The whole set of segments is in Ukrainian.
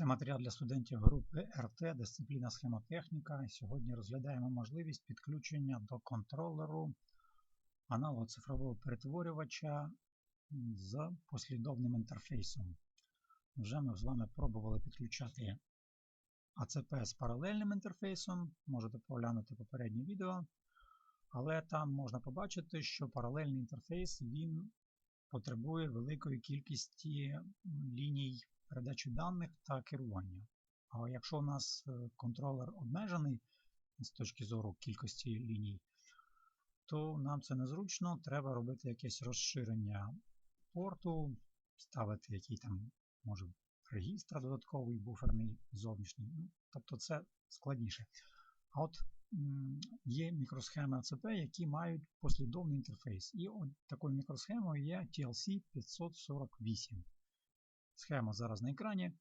Це матеріал для студентів групи РТ, дисципліна схемотехніка. Сьогодні розглядаємо можливість підключення до контролеру аналого-цифрового перетворювача з послідовним інтерфейсом. Вже ми з вами пробували підключати АЦП з паралельним інтерфейсом. Можете поглянути попереднє відео. Але там можна побачити, що паралельний інтерфейс він потребує великої кількості ліній передачі даних та керування. А якщо у нас е, контролер обмежений з точки зору кількості ліній, то нам це незручно, треба робити якесь розширення порту, ставити який там може регістр додатковий, буферний зовнішній. Ну, Тобто це складніше. А от є мікросхеми АЦП, які мають послідовний інтерфейс. І от такою мікросхемою є TLC 548. Схема зараз на екрані.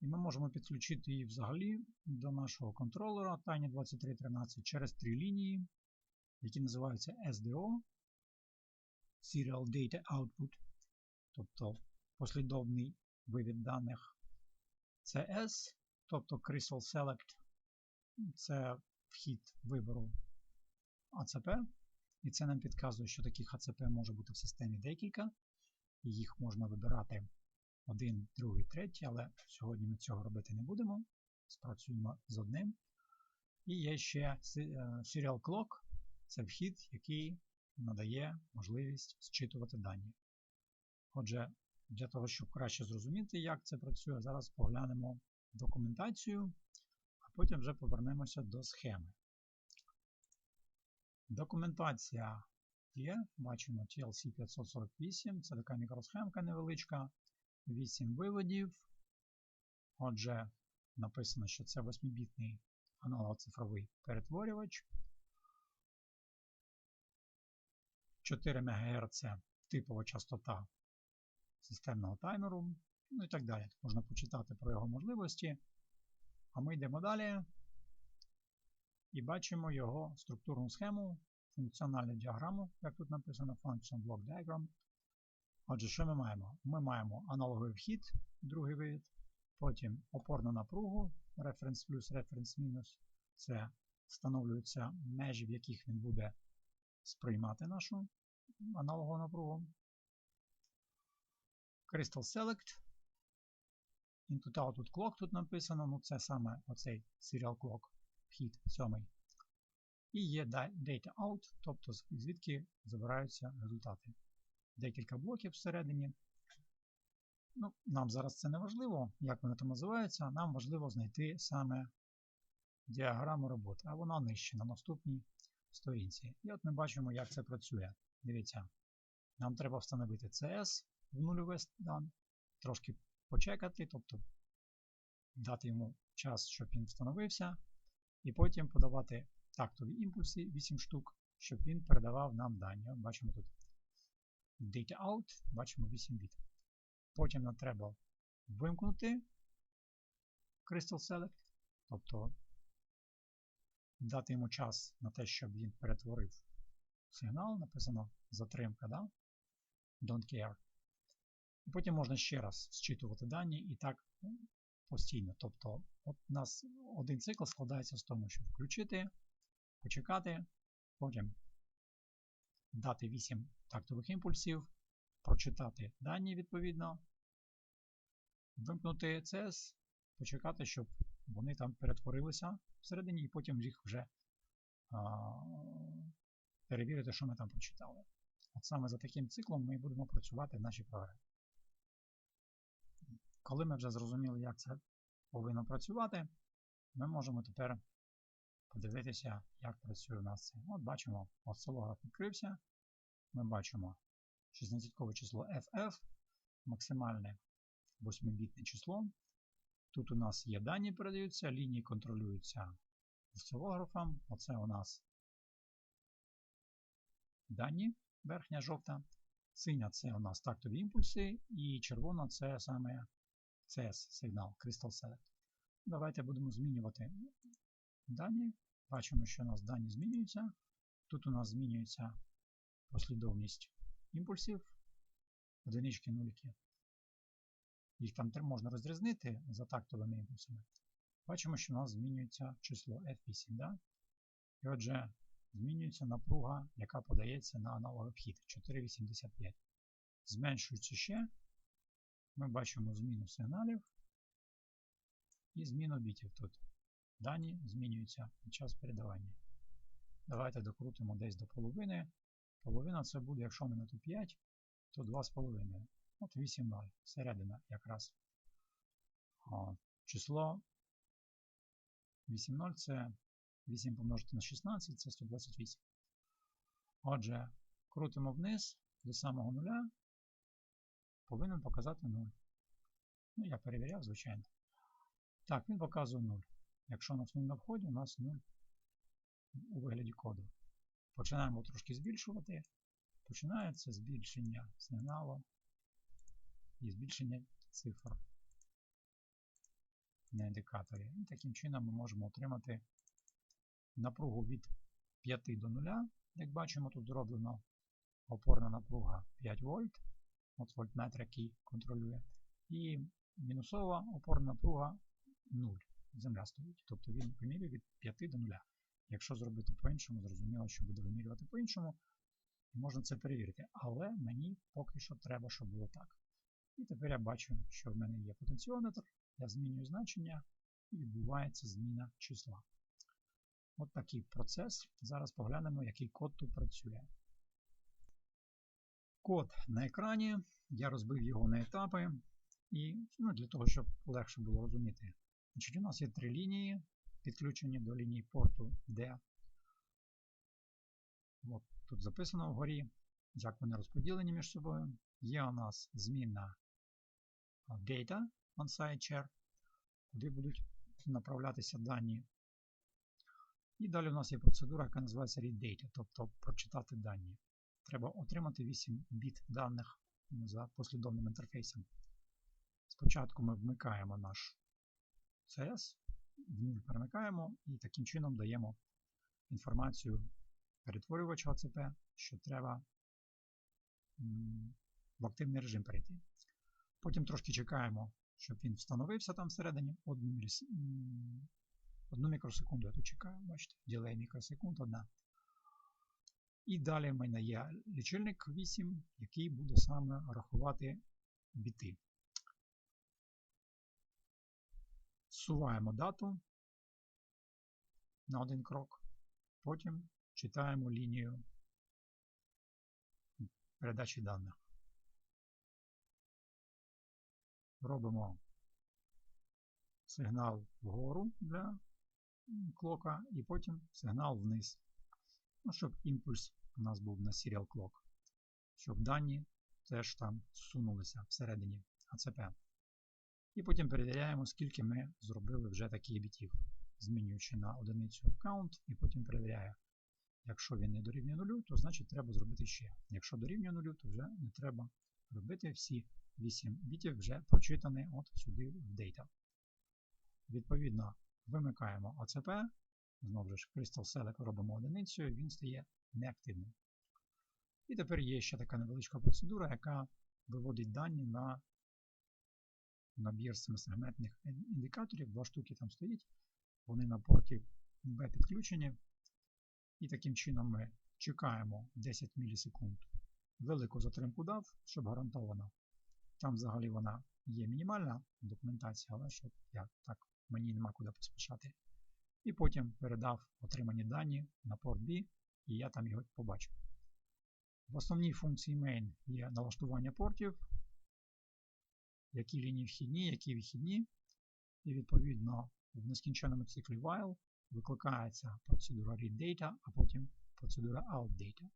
І ми можемо підключити її взагалі до нашого контролера Tiny 2313 через три лінії, які називаються SDO Serial Data Output, тобто послідовний вивід даних. CS, тобто Crystal Select, це вхід вибору АЦП. І це нам підказує, що таких АЦП може бути в системі декілька. І їх можна вибирати один, другий, третій, але сьогодні ми цього робити не будемо. Спрацюємо з одним. І є ще е, Serial Clock це вхід, який надає можливість зчитувати дані. Отже, для того, щоб краще зрозуміти, як це працює, зараз поглянемо документацію, а потім вже повернемося до схеми. Документація є, бачимо TLC 548, це така мікросхемка невеличка. 8 виводів. Отже, написано, що це 8-бітний аналогоцифровий перетворювач. 4 МГц типова частота системного таймеру, ну і так далі. Можна почитати про його можливості. А ми йдемо далі і бачимо його структурну схему, функціональну діаграму, як тут написано Function Block Diagram. Отже, що ми маємо? Ми маємо аналоговий вхід, другий вивід, потім опорну напругу, референс плюс, референс мінус. Це встановлюються межі, в яких він буде сприймати нашу аналогову напругу. Crystal Select. Input Output Clock тут написано, ну це саме оцей Serial Clock, вхід сьомий. І є Data Out, тобто звідки забираються результати декілька блоків всередині. Ну, Нам зараз це не важливо, як вони там називаються, нам важливо знайти саме діаграму роботи, а вона нижче на наступній сторінці. І от ми бачимо, як це працює. Дивіться, нам треба встановити CS в нульовий стан, трошки почекати, тобто дати йому час, щоб він встановився, і потім подавати тактові імпульси 8 штук, щоб він передавав нам дані. От бачимо тут Data out, бачимо 8 біт. Потім нам треба вимкнути Crystal Select, тобто дати йому час на те, щоб він перетворив сигнал, написано затримка, да? don't care. І потім можна ще раз зчитувати дані і так постійно. Тобто от у нас один цикл складається з тому, щоб включити, почекати, потім дати 8 тактових імпульсів, прочитати дані відповідно, вимкнути CS, почекати, щоб вони там перетворилися всередині, і потім їх вже а, перевірити, що ми там прочитали. От саме за таким циклом ми будемо працювати в нашій програмі. Коли ми вже зрозуміли, як це повинно працювати, ми можемо тепер подивитися, як працює у нас це. От бачимо, осцилограф відкрився. Ми бачимо 16-кове число FF, максимальне 8-бітне число. Тут у нас є дані передаються, лінії контролюються осцилографом. Оце у нас дані, верхня жовта. Синя це у нас тактові імпульси, і червона це саме CS сигнал Crystal Select. Давайте будемо змінювати дані. Бачимо, що у нас дані змінюються. Тут у нас змінюється послідовність імпульсів, одинички, нуліки. їх там можна розрізнити за тактовими імпульсами, бачимо, що у нас змінюється число F8. Да? І отже, змінюється напруга, яка подається на аналоговий вхід 4,85. Зменшуючи ще, ми бачимо зміну сигналів і зміну бітів тут. Дані змінюються під час передавання. Давайте докрутимо десь до половини. Половина це буде, якщо не на то 5, то 2,5. От 8,0. Середина якраз. О, число 8,0 це 8 помножити на 16, це 128. Отже, крутимо вниз до самого нуля. Повинен показати 0. Ну, я перевіряв, звичайно. Так, він показує 0. Якщо у нас 0 на вході, у нас 0 у вигляді коду. Починаємо трошки збільшувати. Починається збільшення сигналу і збільшення цифр на індикаторі. І таким чином ми можемо отримати напругу від 5 до 0. Як бачимо, тут зроблено опорна напруга 5 вольт. От вольтметр, який контролює. І мінусова опорна напруга 0. Земля стоїть. Тобто він вимірює від 5 до 0. Якщо зробити по-іншому, зрозуміло, що буде вимірювати по-іншому. І можна це перевірити. Але мені поки що треба, щоб було так. І тепер я бачу, що в мене є потенціометр, я змінюю значення і відбувається зміна числа. От такий процес. Зараз поглянемо, який код тут працює. Код на екрані. Я розбив його на етапи. І ну, для того, щоб легше було розуміти. Значить, У нас є три лінії, підключені до лінії порту D. От Тут записано вгорі, як вони розподілені між собою. Є у нас змінна data on site куди будуть направлятися дані. І далі у нас є процедура, яка називається read data, тобто прочитати дані. Треба отримати 8 біт даних за послідовним інтерфейсом. Спочатку ми вмикаємо наш CS, 0 перемикаємо і таким чином даємо інформацію перетворювачу АЦП, що треба в активний режим перейти. Потім трошки чекаємо, щоб він встановився там всередині. Одну, одну мікросекунду я тут чекаю, бачите, ділей мікросекунд одна. І далі в мене є лічильник 8, який буде саме рахувати біти. Зсуваємо дату на один крок, потім читаємо лінію передачі даних. Робимо сигнал вгору для клока і потім сигнал вниз. Ну, щоб імпульс у нас був на clock, щоб дані теж там зсунулися всередині АЦП. І потім перевіряємо, скільки ми зробили вже таких бітів, змінюючи на одиницю count, і потім перевіряю. Якщо він не дорівнює нулю, то значить треба зробити ще. Якщо дорівнює нулю, то вже не треба робити. Всі 8 бітів вже прочитані от сюди в Data. Відповідно, вимикаємо АЦП. Знову ж Crystal Select робимо одиницею, він стає неактивним. І тепер є ще така невеличка процедура, яка виводить дані на набір семисегментних індикаторів. Два штуки там стоїть. Вони на порті B підключені. І таким чином ми чекаємо 10 мілісекунд. Велику затримку дав, щоб гарантовано. Там взагалі вона є мінімальна документація, але щоб я так, мені нема куди поспішати. І потім передав отримані дані на порт B, і я там його побачу. В основній функції main є налаштування портів, які лінії вхідні, які вихідні. І відповідно в нескінченому циклі while викликається процедура readData, а потім процедура outData.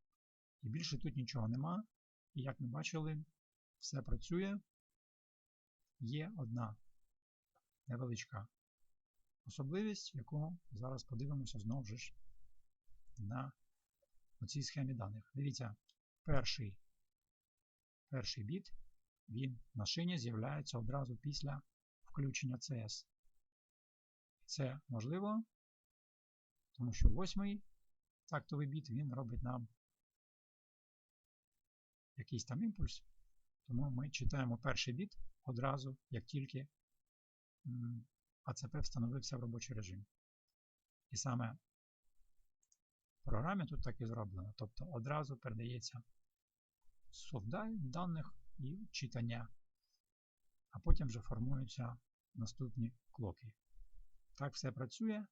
І більше тут нічого нема. І як ми бачили, все працює. Є одна невеличка особливість, яку зараз подивимося знову ж на цій схемі даних. Дивіться, перший, перший біт, він на шині з'являється одразу після включення CS. Це можливо, тому що восьмий тактовий біт він робить нам якийсь там імпульс. Тому ми читаємо перший біт одразу, як тільки АЦП встановився в робочий режим. І саме в програмі тут так і зроблено. Тобто одразу передається сув даних і читання, а потім вже формуються наступні клоки. Так все працює.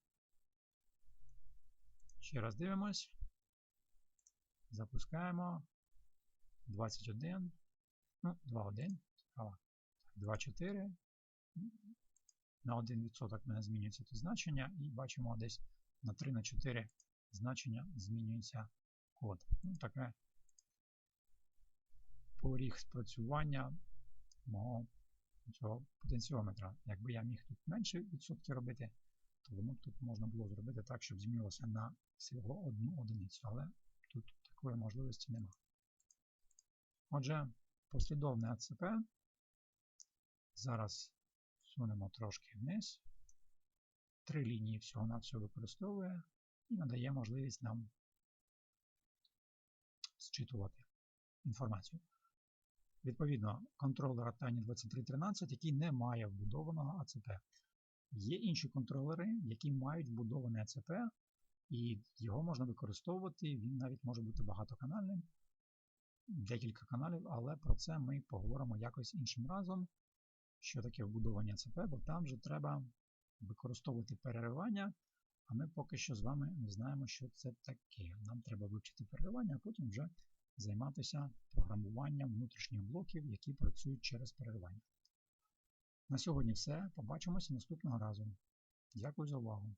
Ще раз дивимось. Запускаємо 21, ну, 2.1, цікаво. 2.4. На 1% в мене змінюється тут значення, і бачимо десь на 3 на 4 значення змінюється код. Ну, таке поріг спрацювання мого цього потенціометра. Якби я міг тут менше відсотки робити, то воно тут можна було зробити так, щоб змінилося на всього одну одиницю, але тут такої можливості немає. Отже, послідовне АЦП. Зараз сунемо трошки вниз. Три лінії всього-навсього використовує і надає можливість нам зчитувати інформацію. Відповідно, контролер Tiny 2313, який не має вбудованого АЦП. Є інші контролери, які мають вбудоване АЦП, і його можна використовувати, він навіть може бути багатоканальним, декілька каналів, але про це ми поговоримо якось іншим разом, що таке вбудовані АЦП, бо там вже треба використовувати переривання, а ми поки що з вами не знаємо, що це таке. Нам треба вивчити переривання, а потім вже займатися програмуванням внутрішніх блоків, які працюють через переривання. На сьогодні все. Побачимося наступного разу. Дякую за увагу.